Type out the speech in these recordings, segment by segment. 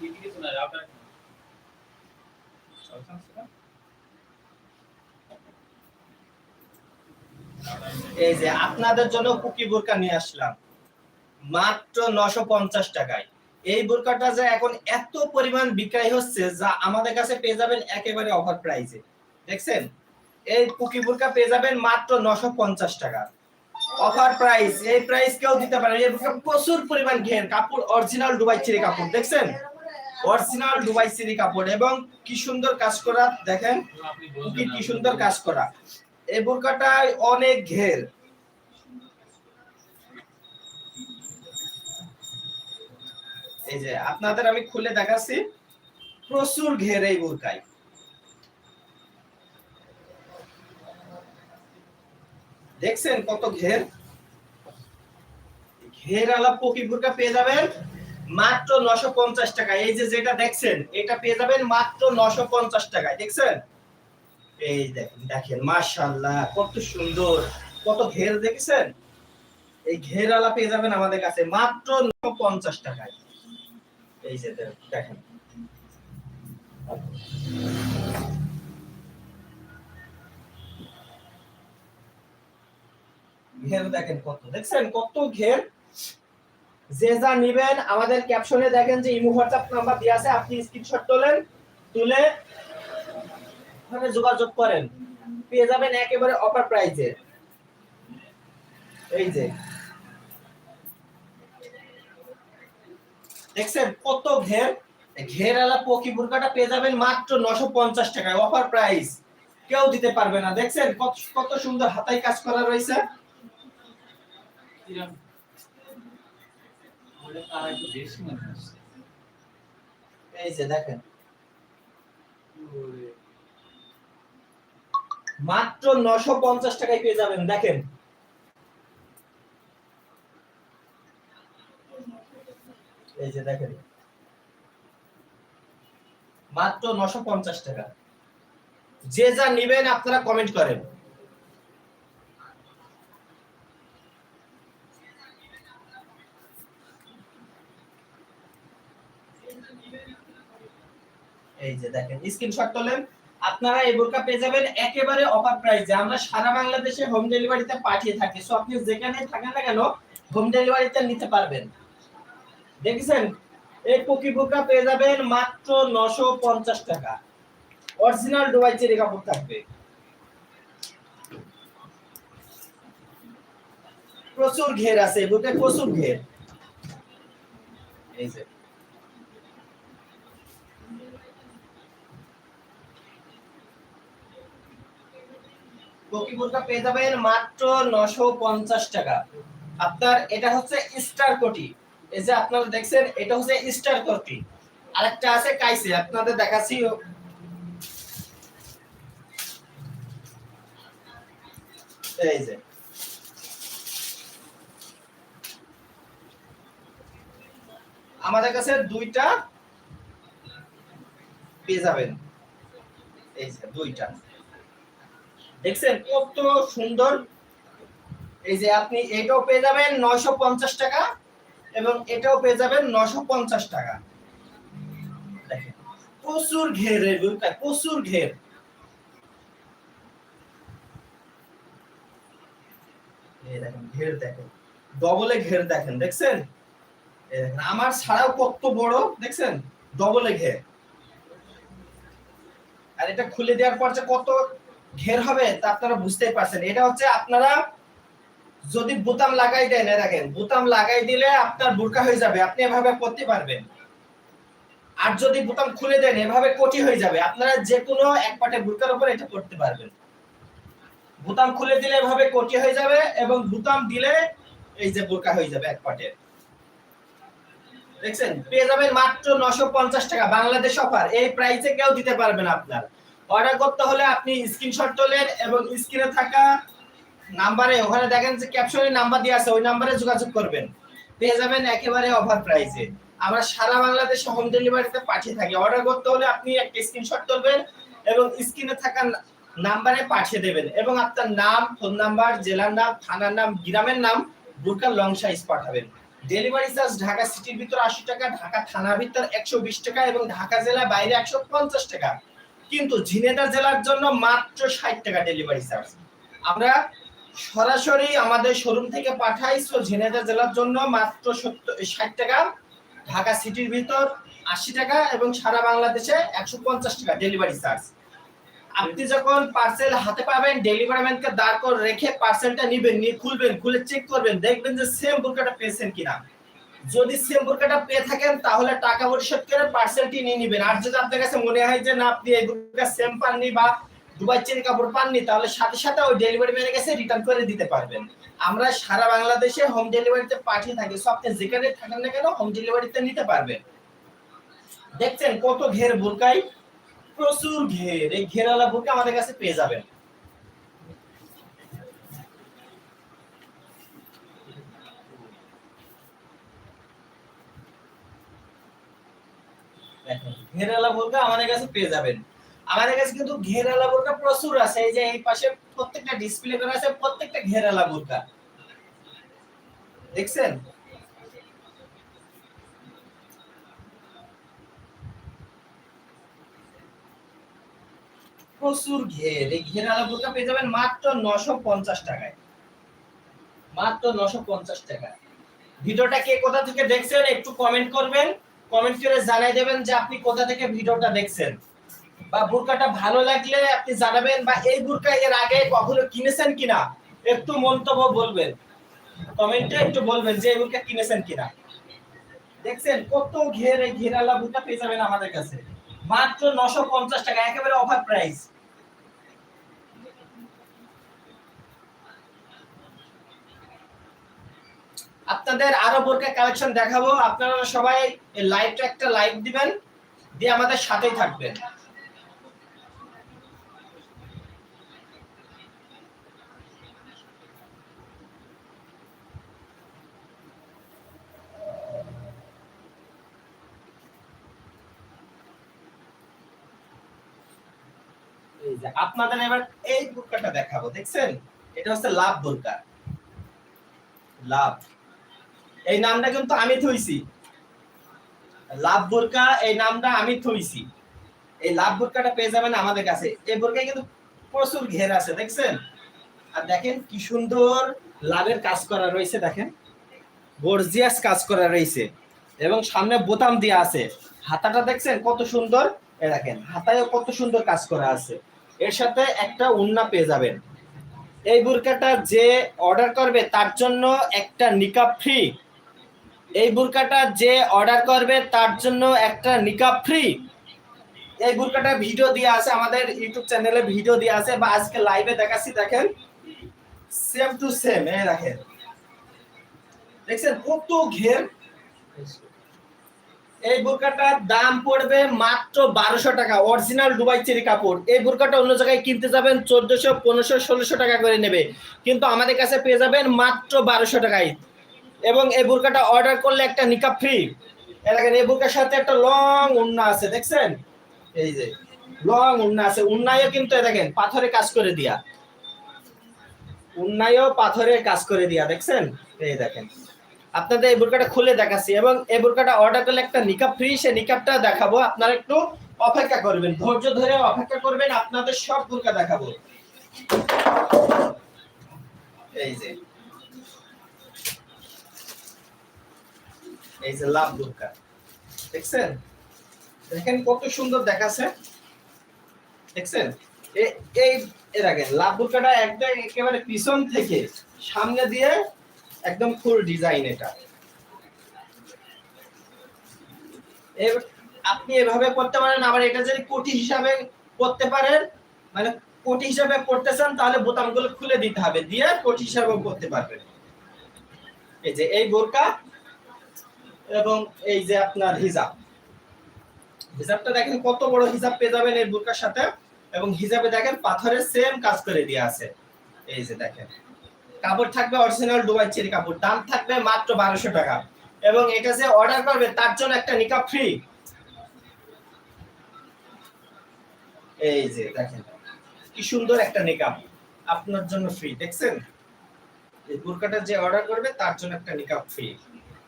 এই যে আপনাদের জন্য কুকি বোরকা নিয়ে আসলাম। মাত্র নশো পঞ্চাশ টাকায়। এই বোরকাটা যে এখন এত পরিমাণ বিক্রয় হচ্ছে যা আমাদের কাছে পেয়ে যাবেন একেবারে অফার প্রাইসে দেখছেন? এই কুকি বোরকা পেয়ে যাবেন মাত্র নশো পঞ্চাশ টাকা। অফার প্রাইস এই প্রাইস কেউ দিতে পারে এই প্রচুর পরিমাণ ঘের, কাপড় অরিজিনাল দুবাই কাপড়। দেখছেন? অরিজিনাল দুবাই চিরি কাপড় এবং কি সুন্দর কাজ করা, দেখেন কি সুন্দর কাজ করা। এই বোরকাটায় অনেক ঘের। এই যে, আপনাদের আমি খুলে দেখাচ্ছি। প্রচুর ঘের এই বোরকায়। দেখছেন কত ঘের? ঘের আলাপ পকি বোরকা পেয়ে যাবেন। মাত্র নশো পঞ্চাশ টাকা। এই যে যেটা দেখছেন, এটা পেয়ে যাবেন মাত্র নশো পঞ্চাশ টাকায়। দেখছেন? এই দেখেন দেখেন, মাশাআল্লাহ, কত সুন্দর, কত ঘের দেখেছেন? এই ঘের আলা পেয়ে যাবেন আমাদের কাছে মাত্র নশো পঞ্চাশ টাকায়। এই যে দেখেন। ঘের দেখেন কত, দেখছেন? কত ঘের? যে যা নিবেন, আমাদের ক্যাপশনে দেখেন যে ইমো হোয়াটসঅ্যাপ নাম্বার দেওয়া আছে, আপনি স্ক্রিনশট তোলেন, তুলে ওখানে যোগাযোগ করেন। পেয়ে যাবেন একেবারে অফার প্রাইসে এই যে। দেখছেন কত ঘের? ঘেরালা পকি বুরকাটা পেয়ে যাবেন মাত্র নশো পঞ্চাশ টাকায় অফার প্রাইস কেউ দিতে পারবে না। দেখছেন কত কত সুন্দর হাতায় কাজ করা রয়েছে। এই যে দেখেন। মাত্র নশো পঞ্চাশ টাকায় পেয়ে যাবেন, দেখেন। এই যে দেখেন। মাত্র নশো পঞ্চাশ টাকা। যে যা নিবেন আপনারা কমেন্ট করেন। এই যে দেখেন স্ক্রিনশট তোলেন। আপনারা এই বোরকা পেয়ে যাবেন একেবারে অফার প্রাইসে আমরা সারা বাংলাদেশে হোম ডেলিভারিতে পাঠিয়ে থাকি। সো আপনি যেখানে থাকেন না কেন হোম ডেলিভারিতে নিতে পারবেন। দেখেছেন? এই পকি বোরকা পেয়ে যাবেন মাত্র নশো পঞ্চাশ টাকা। অরিজিনাল ডুবাই চেরি কাপড় থাকবে। প্রচুর ঘের আছে বোরকায় প্রচুর ঘের। এই যে। কোকি পেয়ে যাবেন মাত্র নশো পঞ্চাশ টাকা। আপনার এটা হচ্ছে স্টার কোটি। এই যে আপনারা দেখছেন, এটা হচ্ছে স্টার কোটি। আরেকটা আছে কাইসে, আপনাদের দেখাচ্ছি। এই যে। আমাদের কাছে দুইটা পেয়ে যাবেন। এই যে, দুইটা। দেখছেন? কত সুন্দর। এই যে আপনি এটাও পেয়ে যাবেন নয়শো পঞ্চাশ টাকা এবং এটাও পেয়ে যাবেন নয়শো পঞ্চাশ টাকা। প্রচুর ঘের প্রচুর ঘের। দেখেন ঘের দেখেন, ডবলে ঘের দেখেন, দেখছেন? আমার ছাড়াও কত বড়, দেখছেন? ডবলে ঘের। আর এটা খুলে দেওয়ার পর যে কত ঘের হবে, তা আপনারা বুঝতেই পারছেন। এটা হচ্ছে আপনারা যদি বোতাম লাগাই দেন এ দেখেন, বোতাম লাগাই দিলে আপনার বোরকা হয়ে যাবে, আপনি এভাবে করতে পারবেন। আর যদি বোতাম খুলে দেন, এভাবে কোটি হয়ে যাবে। আপনারা যে কোনো এক পাটে বোরকার উপর এটা করতে পারবেন। বোতাম খুলে দিলে এভাবে কোটি হয়ে যাবে এবং বোতাম দিলে এই যে বোরকা হয়ে যাবে এক পাটে দেখছেন? পেয়ে যাবেন মাত্র নশো পঞ্চাশ টাকা। বাংলাদেশ অফার। এই প্রাইসে কেউ দিতে পারবে না আপনার। অর্ডার করতে হলে আপনি স্ক্রিনশট তোলেন এবং স্ক্রিনে থাকা নাম্বারে, ওখানে দেখেন যে ক্যাপশনে নাম্বার দেওয়া আছে, ওই নাম্বারে যোগাযোগ করবেন। পেয়ে যাবেন একেবারে অফার প্রাইসে আমরা সারা বাংলাদেশে হোম ডেলিভারিতে পাঠিয়ে থাকি। অর্ডার করতে হলে আপনি একটা স্ক্রিনশট তুলবেন এবং স্ক্রিনে থাকা নাম্বারে পাঠিয়ে দেবেন এবং আপনার নাম ফোন নাম্বার জেলার নাম, থানার নাম, গ্রামের নাম বুরকার লং সাইজ পাঠাবেন। ডেলিভারি চার্জ ঢাকা সিটির ভিতর আশি টাকা, ঢাকা থানার ভিতর একশো বিশ টাকা এবং ঢাকা জেলার বাইরে একশো পঞ্চাশ টাকা। কিন্তু ঝিনেদা জেলার জন্য মাত্র ষাট টাকা ডেলিভারি চার্জ আমরা সরাসরি আমাদের শোরুম থেকে পাঠাই সো ঝিনেদা জেলার জন্য মাত্র সত্তর, ষাট টাকা। ঢাকা সিটির ভিতর আশি টাকা এবং সারা বাংলাদেশে একশো পঞ্চাশ টাকা ডেলিভারি চার্জ আপনি যখন পার্সেল হাতে পাবেন ডেলিভারি ম্যানকে দাঁড় করে রেখে পার্সেলটা নিবেন, নিয়ে খুলবেন, খুলে চেক করবেন, দেখবেন যে সেম বোরকাটা পেয়েছেন কিনা। যদি সেম বোরকাটা পেয়ে থাকেন, তাহলে টাকা পরিশোধ করে পার্সেলটি নিয়ে নিবেন। আর যদি আপনার কাছে মনে হয় যে, না, আপনি এই সেম পাননি বা দুবাই চেরি কাপড় পাননি, তাহলে সাথে সাথে ওই ডেলিভারি ম্যানের কাছে রিটার্ন করে দিতে পারবেন। আমরা সারা বাংলাদেশে হোম ডেলিভারিতে পাঠিয়ে থাকি। সো আপনি যেখানে থাকেন না কেন হোম ডেলিভারিতে নিতে পারবেন। দেখছেন কত ঘের বোরকাই প্রচুর ঘের। এই ঘেরালা বোরকা আমাদের কাছে পেয়ে যাবেন দেখেন, ঘেরালা বোরকা আমাদের কাছে পেয়ে যাবেন। আমাদের কাছে কিন্তু ঘেরালা বোরকা প্রচুর আছে। এই যে এই পাশে প্রত্যেকটা ডিসপ্লে করা আছে, প্রত্যেকটা ঘেরালা বোরকা। দেখছেন? প্রচুর ঘের। এই ঘেরালা বোরকা পেয়ে যাবেন মাত্র নশো পঞ্চাশ টাকায়। মাত্র নশো পঞ্চাশ টাকা ভিডিওটা কে কোথা থেকে দেখছেন একটু কমেন্ট করবেন। কমেন্ট করে জানাই দেবেন যে আপনি কোথা থেকে ভিডিওটা দেখছেন। বা বুরকাটা ভালো লাগলে আপনি জানাবেন বা এই বুরকা এর আগে কখনো কিনেছেন কিনা, একটু মন্তব্য বলবেন। কমেন্টে একটু বলবেন যে এই বুরকা কিনেছেন কিনা। দেখছেন কত ঘেরে ঘেরালা বুরকা পেয়ে যাবেন আমাদের কাছে। মাত্র নশো পঞ্চাশ টাকা, একেবারে অফার প্রাইস আপনাদের আরও বোরকা কালেকশন দেখাবো। আপনারা সবাই লাইভটা একটা লাইক দিবেন, দিয়ে আমাদের সাথেই থাকবেন। আপনাদের এবার এই বোরকাটা দেখাবো, দেখছেন? এটা হচ্ছে লাভ বোরকা। লাভ। এই নামটা কিন্তু আমি থইছি। লাভ বোরকা, এই নামটা আমি থইছি। এই লাভ বোরকাটা পেয়ে যাবেন আমাদের কাছে। এই বোরকায় কিন্তু প্রচুর ঘের আছে, দেখছেন? আর দেখেন কি সুন্দর লাভের কাজ করা রয়েছে, দেখেন। গর্জিয়াস কাজ করা রয়েছে। এবং সামনে বোতাম দেওয়া আছে। হাতাটা দেখছেন কত সুন্দর? এ দেখেন, হাতায়ও কত সুন্দর কাজ করা আছে। এর সাথে একটা উন্না পেয়ে যাবেন। এই বুরকাটা যে অর্ডার করবে, তার জন্য একটা নিকাব ফ্রি এই বুরকাটা যে অর্ডার করবে, তার জন্য একটা নিকাব ফ্রি। এই বুরকাটা ভিডিও দিয়ে আছে, আমাদের ইউটিউব চ্যানেলে ভিডিও দিয়ে আছে, বা আজকে লাইভে দেখাচ্ছি, দেখেন। সেম টু সেম এই দেখেন। দেখছেন কত ঘের? এই বোরকাটার দাম পড়বে মাত্র বারোশো টাকা অরিজিনাল দুবাই চেরি কাপড়। এই বোরকাটা অন্য জায়গায় কিনতে যাবেন চোদ্দশো, পনেরোশো, ষোলোশো টাকা করে নেবে। কিন্তু আমাদের কাছে পেয়ে যাবেন মাত্র বারোশো টাকায়। এবং এই বোরকাটা অর্ডার করলে একটা নিকাপ ফ্রি দেখেন, এই বোরকার সাথে একটা লং উন্না আছে, দেখছেন? এই যে লং উন্না আছে। উন্নায়ও কিন্তু দেখেন, পাথরে কাজ করে দিয়া। উন্নায়ও পাথরে কাজ করে দিয়া, দেখছেন? এই দেখেন। আপনাদের এই বোরকাটা খুলে দেখাচ্ছি এবং এই বোরকাটা অর্ডার করলে একটা নিকাপ ফ্রি সে নিকাপটা দেখাবো। আপনারা একটু অপেক্ষা করবেন, ধৈর্য ধরে অপেক্ষা করবেন, আপনাদের সব বোরকা দেখাবো। এই যে এই যে লাভ বোরকা দেখছেন? দেখেন কত সুন্দর দেখাচ্ছে। দেখছেন? এই, এ দেখেন, লাভ বোরকাটা একদম একেবারে পিছন থেকে সামনে দিয়ে একদম ফুল ডিজাইন এটা। আপনি এভাবে করতে পারেন, আবার এটা যদি কোটি হিসাবে করতে পারেন মানে কোটি হিসাবে করতে চান, তাহলে বোতামগুলো খুলে দিতে হবে, দিয়ে কোটি হিসাবেও করতে পারবেন। এই যে, এই বোরকা এবং এই যে আপনার হিজাব। হিজাবটা দেখেন কত বড় হিজাব পেয়ে যাবেন এই বোরকার সাথে। এবং হিজাবে দেখেন পাথরের সেম কাজ করে দিয়ে আছে। এই যে দেখেন। কাপড় থাকবে অরিজিনাল দুবাই চেরি কাপড়। দাম থাকবে মাত্র বারোশো টাকা। এবং এটা যে অর্ডার করবে, তার জন্য একটা নিকাপ ফ্রি এই যে দেখেন। কি সুন্দর একটা নিকাপ আপনার জন্য ফ্রি দেখছেন? এই বোরকাটা যে অর্ডার করবে, তার জন্য একটা নিকাপ ফ্রি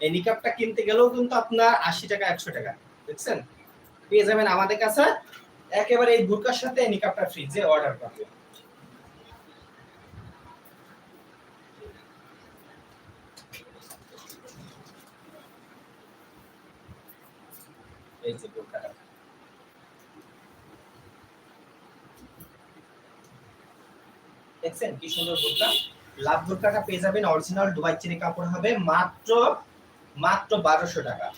এই নিকাপটা কিনতে গেলেও কিন্তু আপনার আশি টাকা, একশো টাকা, দেখছেন? পেয়ে যাবেন আমাদের কাছে একেবারে এই বুরকার সাথে এই নিকাপটা ফ্রি যে অর্ডার করবে দেখছেন কি সুন্দর বুরকা? লাভ বুরকাটা পেয়ে যাবেন অরিজিনাল দুবাই চিনি কাপড় হবে মাত্র মাত্র বারোশো টাকা।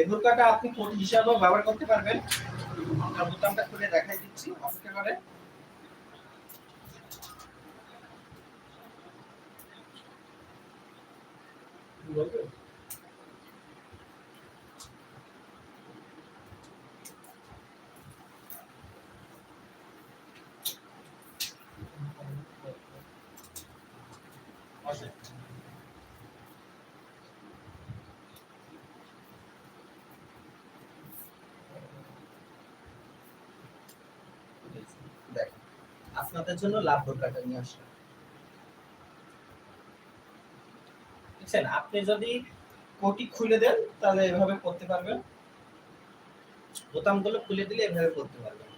এই বোরকাটা আপনি কোন হিসাবেও ব্যবহার করতে পারবেন। বোতামটা খুলে দেখাই দিচ্ছি, অপেক্ষা করে। দেখ আপনাদের জন্য লাভ বোরকাটা নিয়ে আসলাম। বুঝছেন আপনি যদি কোটি খুলে দেন, তাহলে এভাবে করতে পারবেন। বোতামগুলো খুলে দিলে এভাবে করতে পারবেন।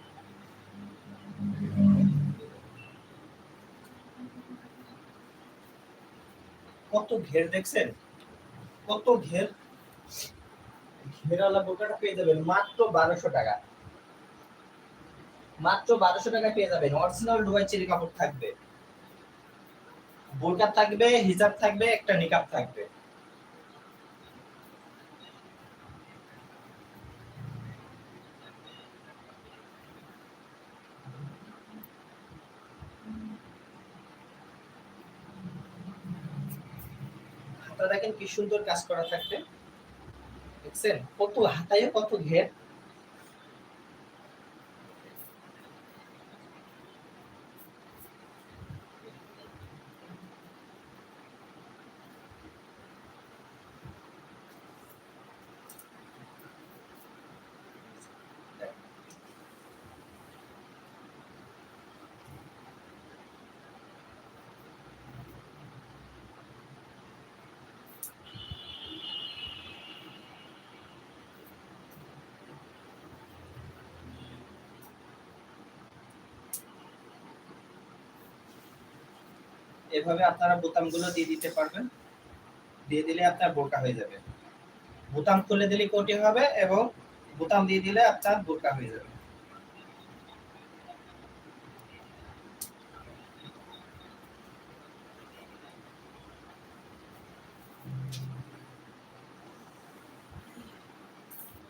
কত ঘের দেখছেন? কত ঘের? ঘেরালা বোরকাটা পেয়ে যাবেন মাত্র বারোশো টাকা। মাত্র বারোশো টাকা পেয়ে যাবেন অরিজিনাল ডুবাই চেরি কাপড় থাকবে। বোরকা থাকবে, হিজাব থাকবে, একটা নিকাব থাকবে। দেখেন কি সুন্দর কাজ করা থাকবে। দেখছেন? কত হাতায় কত ঘের। এভাবে আপনারা বোতামগুলো দিয়ে দিতে পারবেন। দিয়ে দিলে আপনার বোরকা হয়ে যাবে। বোতাম খুলে দিলে কোটি হবে এবং বোতাম দিয়ে দিলে আপনার বোরকা হয়ে যাবে।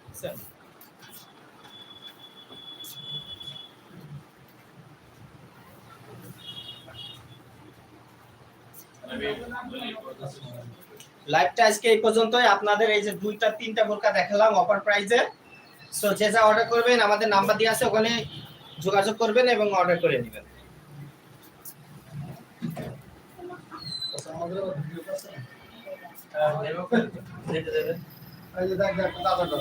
বুঝছেন? লাইভটা আজকে এই পর্যন্তই। আপনাদের এই যে দুইটা, তিনটা বোরকা দেখালাম অফার প্রাইজে সো যে যা অর্ডার করবেন, আমাদের নাম্বার দিয়ে আছে, ওখানে যোগাযোগ করবেন এবং অর্ডার করে নেবেন। দেখ দেখ দাদা।